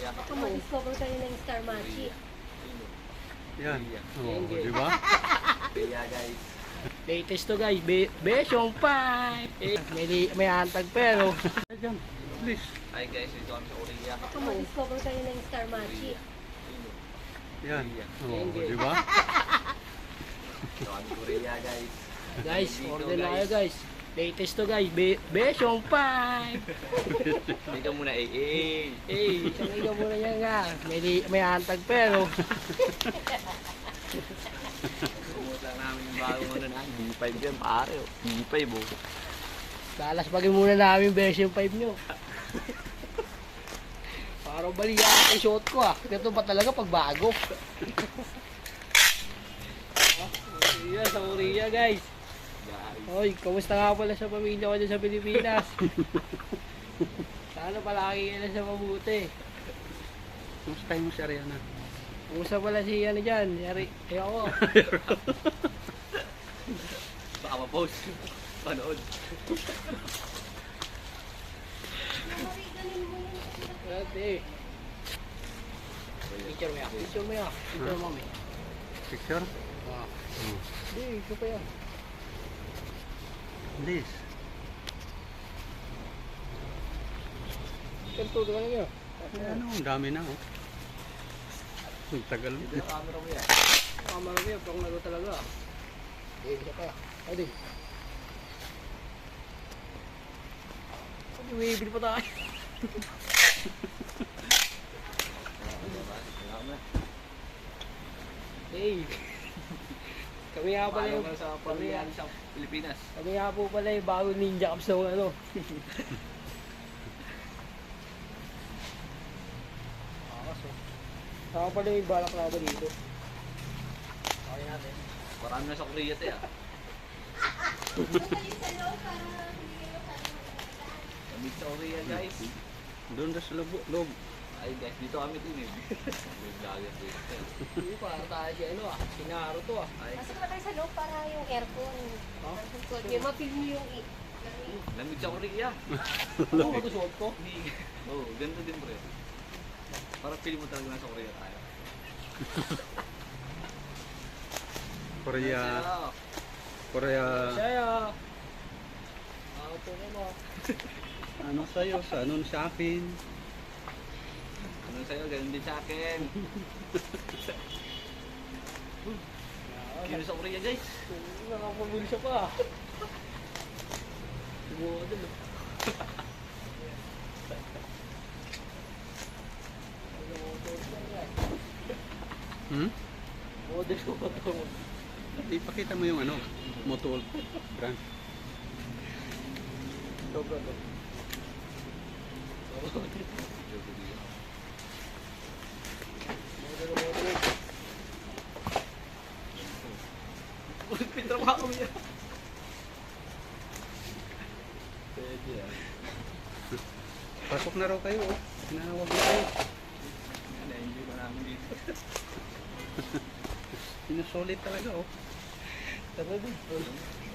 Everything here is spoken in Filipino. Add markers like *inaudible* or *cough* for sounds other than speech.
Baka ma-discover kayo ng Star Magic. Yan. Oh, di ba? Kaya guys. Latest to guys, Be Besyong 5. Eh, may, li- may antag pero. Yan. Please. Hi guys, kami sa Korea. Baka ma-discover kayo ng Star Magic. Yan. Oh, di ba? Kami sa Korea guys. Guys, order na kayo guys. Latest to guys, Be Besyong *laughs* 5. Dito muna eh. Eh. Eh, sanay ka muna yan nga. May, may antag pero. Sumot lang namin yung bagong ano na. B5 yan pare. oh. B5 oh. Lalasbagin muna namin Besyong 5 nyo. Parang bali yan yung shot ko ah. Ito ba talaga pag bago? Korea, sa Korea guys. Guys. Hoy, kamusta nga pala sa pamilya ko dyan sa Pilipinas? *laughs* Sana palagi ka na sa mabuti. Kumusta mo si Ariana? Kumusta pala si ano dyan? Yari, eh ako. *laughs* Baka ma-post. Panood. Ate. Picture mo yan. Picture mo yan. Picture mo kami. Picture? Ah. Oh. Hindi, ito pa yan. Please. Picture to, ka niyo. Ay, ano, ang dami na oh. Ang tagal. Yung camera mo yan. Kamara mo yan, pang nalo talaga. Eh, isa pa. Ate. Ate, wibili pa tayo. *laughs* Hey. Kami nga pala yung, sa kami, pamilya sa Pilipinas. kami nga po pala yung bago ninja caps ng ano. Akas *laughs* oh. Saka pala yung balak na dito. Okay natin. Marami na sa Korea tayo ah. *laughs* Kami sa Korea guys. Doon na sa loob. Ay guys, dito kami din eh. May vlogger dito. Hindi pa, tayo si ano ah, sinaro to ah. Ay, Pasok na tayo sa loob para yung aircon. Oh? Yung ma-feel mo yung i- lamig sa Korea. Ano ba suot ko? *laughs* Oo, oh, ganito din pre. Para feel mo talaga nasa Korea tayo. *laughs* Korea. Korea. Saya! Ano sa'yo? Sa ano sa akin? Ano sa'yo, ganun din sa akin. Sino sa Korea guys? Nakapamili siya pa. Model oh. Hmm? Model ko pa to. Ipakita mo yung ano, Motul brand. Sobra to. Model Pintrabaho kami yan. Pwede ah. Pasok na raw kayo oh. Tinawag na kayo. Na-enjoy ko namin dito. Sinusulit talaga oh. Din.